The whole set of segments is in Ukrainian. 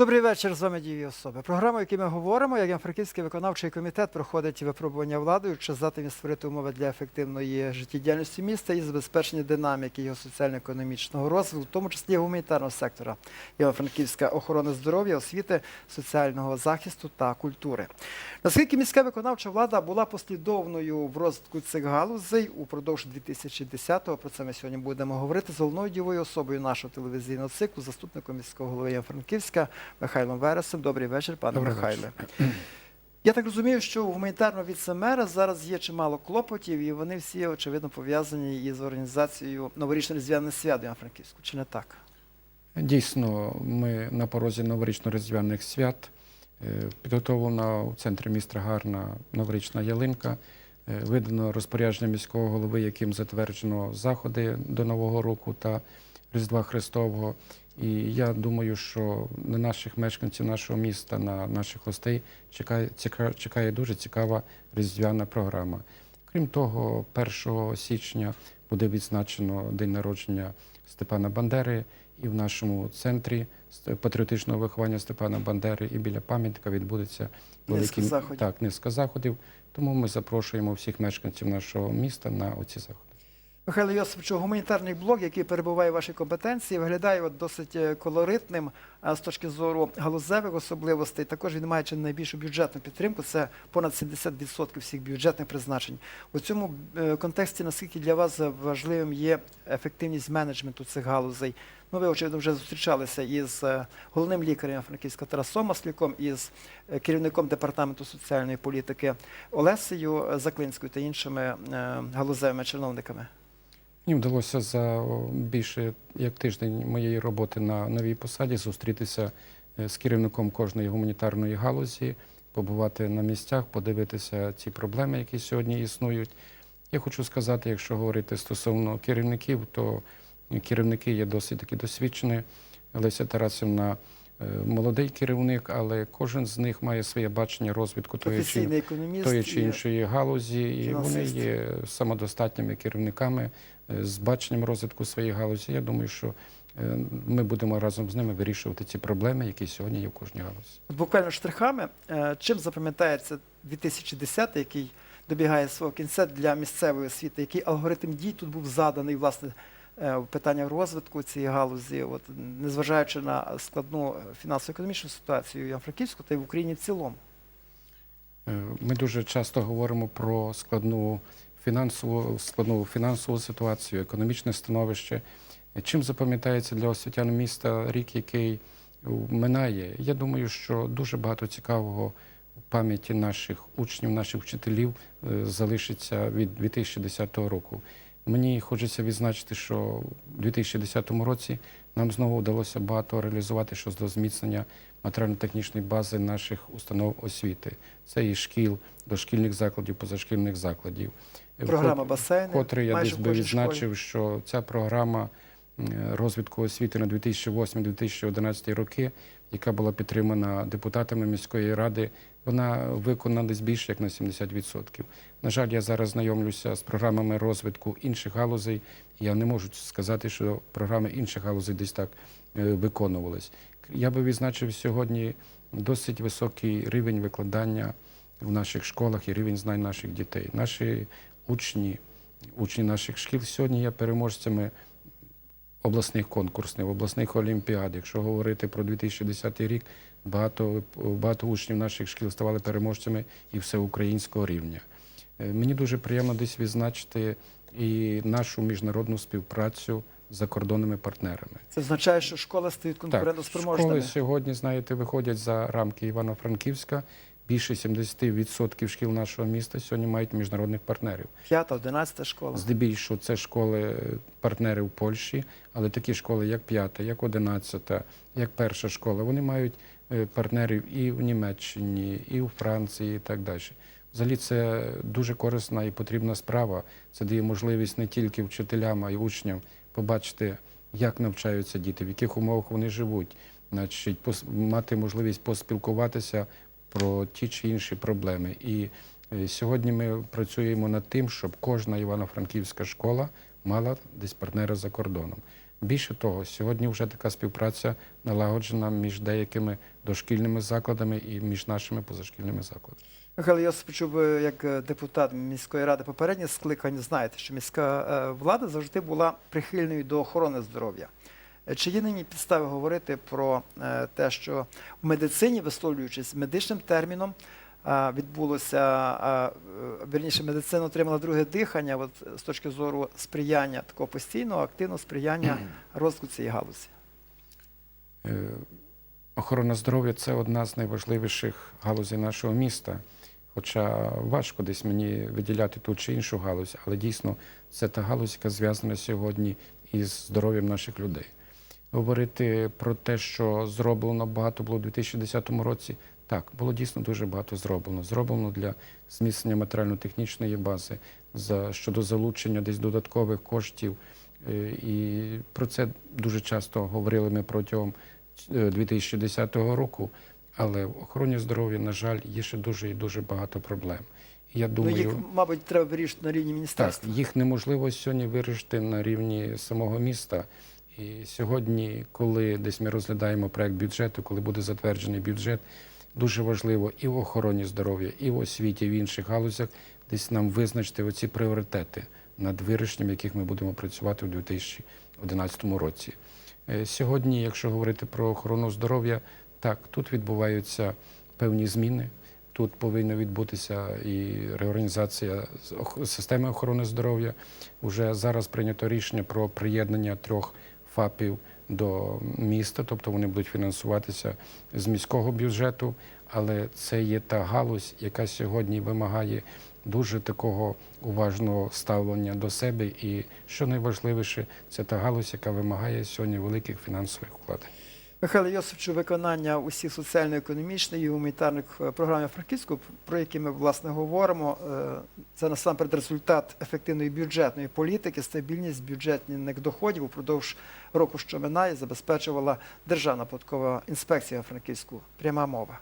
Добрий вечір, з вами дієві особи. Програма, в якій ми говоримо, як Франківський виконавчий комітет проходить випробування владою, чи здатні створити умови для ефективної життєдіяльності міста і забезпечення динаміки його соціально-економічного розвитку, в тому числі гуманітарного сектора Івано-Франківська охорони здоров'я, освіти, соціального захисту та культури. Наскільки міська виконавча влада була послідовною в розвитку цих галузей упродовж 2010-го, про це ми сьогодні будемо говорити з головною дієвою особою нашого телевізійного циклу, заступником міського голови Івано-Франківська Михайлом Вересом. Добрий вечір, пане Добрий Михайле. Я так розумію, що у гуманітарного віце-мера зараз є чимало клопотів, і вони всі, очевидно, пов'язані із організацією новорічно-різдвяних свят Івано-Франківську. Чи не так? Дійсно, ми на порозі новорічно-різдвяних свят. Е, Підготовлена у центрі міста гарна новорічна ялинка. Е, Видано розпорядження міського голови, яким затверджено заходи до Нового року та Різдва Христового. І я думаю, що на наших мешканців нашого міста, на наших гостей чекає, ціка- чекає дуже цікава різдвяна програма. Крім того, 1 січня буде відзначено день народження Степана Бандери, і в нашому центрі патріотичного виховання Степана Бандери і біля пам'ятника відбудеться Низка заходів. так, низка заходів. Тому ми запрошуємо всіх мешканців нашого міста на оці заходи. Михайло Йосиповичу, гуманітарний блок, який перебуває в вашій компетенції, виглядає от досить е, колоритним з точки зору галузевих особливостей. Також він має чи найбільшу бюджетну підтримку. Це понад 70% всіх бюджетних призначень. У цьому е, контексті наскільки для вас важливим є ефективність менеджменту цих галузей? Ну, ви очевидно вже зустрічалися із е, головним лікарем Франківська Тарасом Маслюком, із керівником департаменту соціальної політики Олесею Заклинською та іншими галузевими чиновниками. Мені вдалося за більше як тиждень моєї роботи на новій посаді зустрітися е, з керівником кожної гуманітарної галузі, побувати на місцях, подивитися ці проблеми, які сьогодні існують. Я хочу сказати, якщо говорити стосовно керівників, то керівники є досить таки досвідчені. Леся Тарасівна е, молодий керівник, але кожен з них має своє бачення розвитку тої чи тої чи іншої галузі, і вони є самодостатніми керівниками з баченням розвитку своєї галузі. Я думаю, що е, ми будемо разом з ними вирішувати ці проблеми, які сьогодні є в кожній галузі. Буквально штрихами, е, чим запам'ятається 2010, який добігає свого кінця для місцевої освіти, який алгоритм дій тут був заданий, власне, е, в питаннях розвитку цієї галузі, от, незважаючи на складну фінансово-економічну ситуацію і в Франківську та й в Україні в цілому. Е, Ми дуже часто говоримо про складну фінансову, складну фінансову ситуацію, економічне становище. Чим запам'ятається для освітян міста рік, який минає? Я думаю, що дуже багато цікавого в пам'яті наших учнів, наших вчителів е, залишиться від 2010 року. Мені хочеться відзначити, що у 2010 році нам знову вдалося багато реалізувати щодо зміцнення матеріально-технічної бази наших установ освіти. Це і шкіл, дошкільних закладів, позашкільних закладів. Програма Вкот- басейни. Котре я десь би відзначив, що ця програма розвитку освіти на 2008-2011 роки, яка була підтримана депутатами міської ради, вона виконана більше як на 70%. На жаль, я зараз знайомлюся з програмами розвитку інших галузей. Я не можу сказати, що програми інших галузей десь так е, виконувались. Я би відзначив сьогодні досить високий рівень викладання в наших школах і рівень знань наших дітей. Наші учні, учні наших шкіл сьогодні є переможцями обласних конкурсів, обласних олімпіад. Якщо говорити про 2010 рік, багато, багато учнів наших шкіл ставали переможцями і всеукраїнського рівня. Е, Мені дуже приємно десь відзначити і нашу міжнародну співпрацю з закордонними партнерами. Це означає, що школи стають Так, конкурентоспроможними. школи сьогодні, знаєте, виходять за рамки Івано-Франківська. Більше 70% шкіл нашого міста сьогодні мають міжнародних партнерів. П'ята, одинадцята школа. Здебільшого це школи е, партнери в Польщі, але такі школи, як п'ята, як одинадцята, як перша школа, вони мають е, партнерів і в Німеччині, і у Франції, і так далі. Взагалі, це дуже корисна і потрібна справа. Це дає можливість не тільки вчителям, а й учням побачити, як навчаються діти, в яких умовах вони живуть, значить, мати можливість поспілкуватися про ті чи інші проблеми. І е, сьогодні ми працюємо над тим, щоб кожна івано-франківська школа мала десь партнера за кордоном. Більше того, сьогодні вже така співпраця налагоджена між деякими дошкільними закладами і між нашими позашкільними закладами. Михайло Йосиповичу, ви як е, депутат міської ради попереднє скликання знаєте, що міська е, влада завжди була прихильною до охорони здоров'я. Чи є нині підстави говорити про е, те, що в медицині, висловлюючись медичним терміном, е, відбулося е, вірніше, медицина отримала друге дихання, от з точки зору сприяння такого постійного, активного сприяння розвитку цієї галузі? Охорона здоров'я це одна з найважливіших галузей нашого міста. Хоча важко десь мені виділяти ту чи іншу галузь, але дійсно це та галузь, яка зв'язана сьогодні із здоров'ям наших людей. Говорити про те, що зроблено багато було у 2010 році. Так, було дійсно дуже багато зроблено. Зроблено для зміцнення матеріально-технічної бази, за, щодо залучення десь додаткових коштів. Е, І про це дуже часто говорили ми протягом е, 2010 року. Але в охороні здоров'я, на жаль, є ще дуже і дуже багато проблем. Я думаю, ну, їх, мабуть, треба вирішити на рівні так, міністерства. їх неможливо сьогодні вирішити на рівні самого міста. І сьогодні, коли десь ми розглядаємо проект бюджету, коли буде затверджений бюджет, дуже важливо і в охороні здоров'я, і в освіті, і в інших галузях десь нам визначити оці пріоритети, над вирішенням яких ми будемо працювати у 2011 році. Е, Сьогодні, якщо говорити про охорону здоров'я, так, тут відбуваються певні зміни. Тут повинна відбутися і реорганізація системи охорони здоров'я. Уже зараз прийнято рішення про приєднання трьох ФАПів до міста, тобто вони будуть фінансуватися з міського бюджету. Але це є та галузь, яка сьогодні вимагає дуже такого уважного ставлення до себе. І що найважливіше, це та галузь, яка вимагає сьогодні великих фінансових вкладень. Михайло Йосифовичу, виконання усіх соціально-економічних і гуманітарних е, програм Франківську, про які ми власне говоримо, е, це насамперед результат ефективної бюджетної політики, стабільність бюджетних доходів упродовж року, що минає, забезпечувала Державна податкова інспекція Франківську. Пряма мова.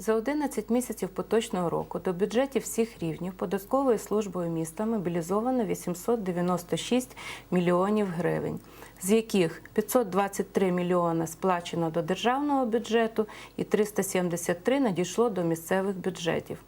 За 11 місяців поточного року до бюджетів всіх рівнів податковою службою міста мобілізовано 896 мільйонів гривень, з яких 523 мільйона сплачено до державного бюджету і 373 надійшло до місцевих бюджетів.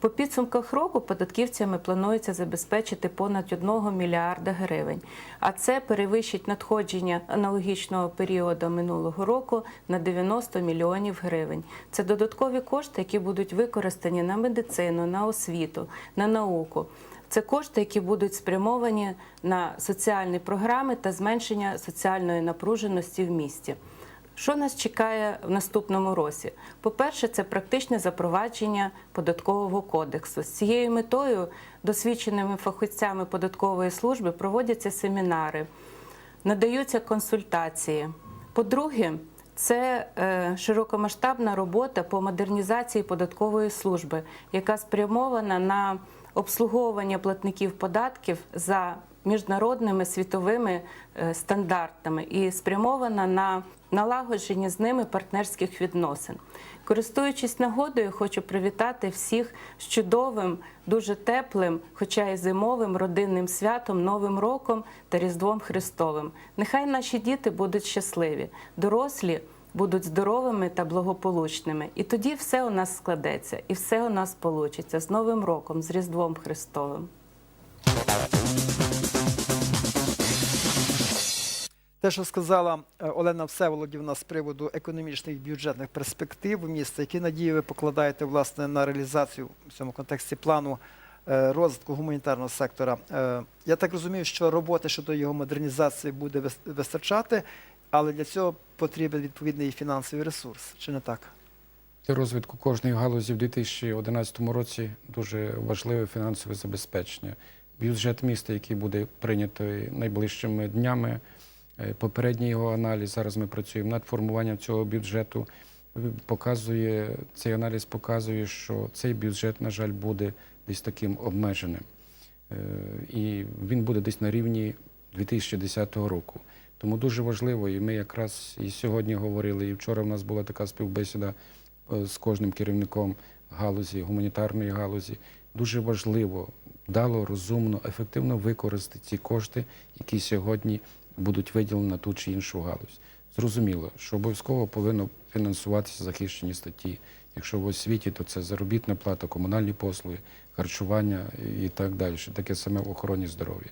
По підсумках року податківцями планується забезпечити понад 1 мільярда гривень, а це перевищить надходження аналогічного періоду минулого року на 90 мільйонів гривень. Це додаткові кошти, які будуть використані на медицину, на освіту, на науку. Це кошти, які будуть спрямовані на соціальні програми та зменшення соціальної напруженості в місті. Що нас чекає в наступному році? По-перше, це практичне запровадження податкового кодексу. З цією метою досвідченими фахівцями податкової служби проводяться семінари, надаються консультації. По-друге, це е, широкомасштабна робота по модернізації податкової служби, яка спрямована на обслуговування платників податків за міжнародними світовими е, стандартами і спрямована на налагодження з ними партнерських відносин. Користуючись нагодою, хочу привітати всіх з чудовим, дуже теплим, хоча й зимовим родинним святом, Новим роком та Різдвом Христовим. Нехай наші діти будуть щасливі, дорослі будуть здоровими та благополучними. І тоді все у нас складеться, і все у нас получиться з Новим роком, з Різдвом Христовим. Те, що сказала е, Олена Всеволодівна з приводу економічних бюджетних перспектив міста, які надії ви покладаєте власне на реалізацію в цьому контексті плану е, розвитку гуманітарного сектора. Е, Я так розумію, що роботи щодо його модернізації буде вис- вистачати, але для цього потрібен відповідний фінансовий ресурс. Чи не так? Для розвитку кожної галузі в 2011 році дуже важливе фінансове забезпечення. Бюджет міста, який буде прийнятий найближчими днями, е, попередній його аналіз. Зараз ми працюємо над формуванням цього бюджету. е, Показує цей аналіз показує, що цей бюджет, на жаль, буде десь таким обмеженим. Е, І він буде десь на рівні 2010 року. Тому дуже важливо, і ми якраз і сьогодні говорили, і вчора в нас була така співбесіда е, з кожним керівником галузі, гуманітарної галузі. Дуже важливо дало, розумно, ефективно використати ці кошти, які сьогодні будуть виділені на ту чи іншу галузь. Зрозуміло, що обов'язково повинно фінансуватися захищені статті. Якщо в освіті, то це заробітна плата, комунальні послуги, харчування і так далі. Таке саме в охороні здоров'я.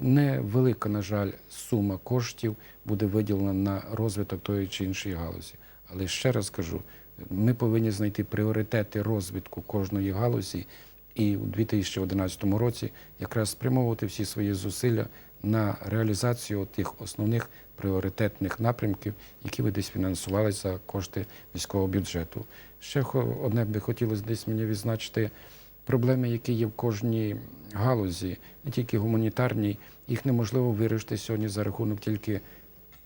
Невелика, на жаль, сума коштів буде виділена на розвиток тої чи іншої галузі. Але ще раз кажу, ми повинні знайти пріоритети розвитку кожної галузі і у 2011 році якраз спрямовувати всі свої зусилля на реалізацію тих основних пріоритетних напрямків, які ви десь фінансували за кошти міського бюджету. Ще одне би хотілося десь мені відзначити проблеми, які є в кожній галузі, не тільки гуманітарній, їх неможливо вирішити сьогодні за рахунок тільки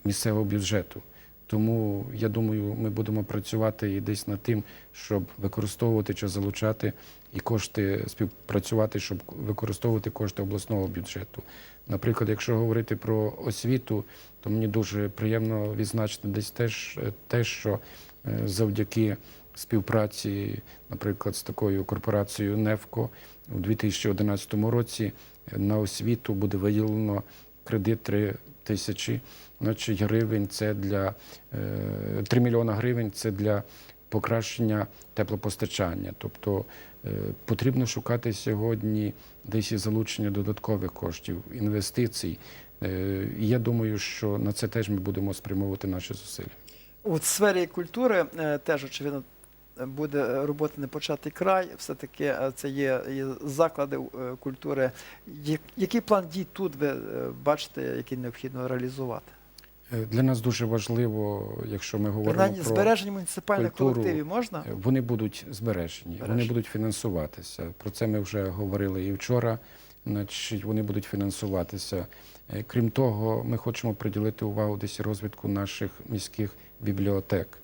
місцевого бюджету. Тому я думаю, ми будемо працювати і десь над тим, щоб використовувати чи залучати і кошти співпрацювати, щоб використовувати кошти обласного бюджету. Наприклад, якщо говорити про освіту, то мені дуже приємно відзначити десь теж те, що е, завдяки співпраці, наприклад, з такою корпорацією НЕФКО у 2011 році на освіту буде виділено кредит 3 тисячі значить, гривень. Це для е, 3 мільйона гривень. Це для покращення теплопостачання. Тобто е, потрібно шукати сьогодні десь і залучення додаткових коштів, інвестицій. Е, я думаю, що на це теж ми будемо спрямовувати наші зусилля. У сфері культури е, теж, очевидно, буде е, роботи не початий край. Все-таки е, це є заклади е, культури. Який план дій тут ви бачите, який необхідно реалізувати? Для нас дуже важливо, якщо ми говоримо Принаймні, про збереження муніципальних культуру, колективів можна? Вони будуть збережені, вони будуть фінансуватися. Про це ми вже говорили і вчора. Значить, вони будуть фінансуватися. Крім того, ми хочемо приділити увагу десь розвитку наших міських бібліотек.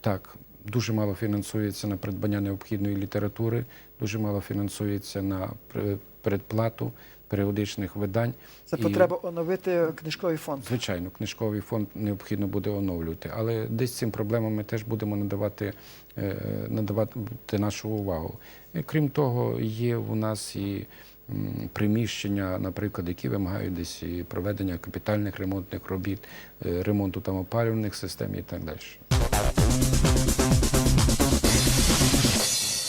Так, дуже мало фінансується на придбання необхідної літератури, дуже мало фінансується на передплату періодичних видань. Це І- потреба оновити книжковий фонд. Звичайно, книжковий фонд необхідно буде оновлювати, але десь цим проблемам ми теж будемо надавати, е, надавати нашу увагу. І, крім того, є у нас і приміщення, наприклад, які вимагають десь і проведення капітальних ремонтних робіт, е, ремонту там опалювальних систем і так далі.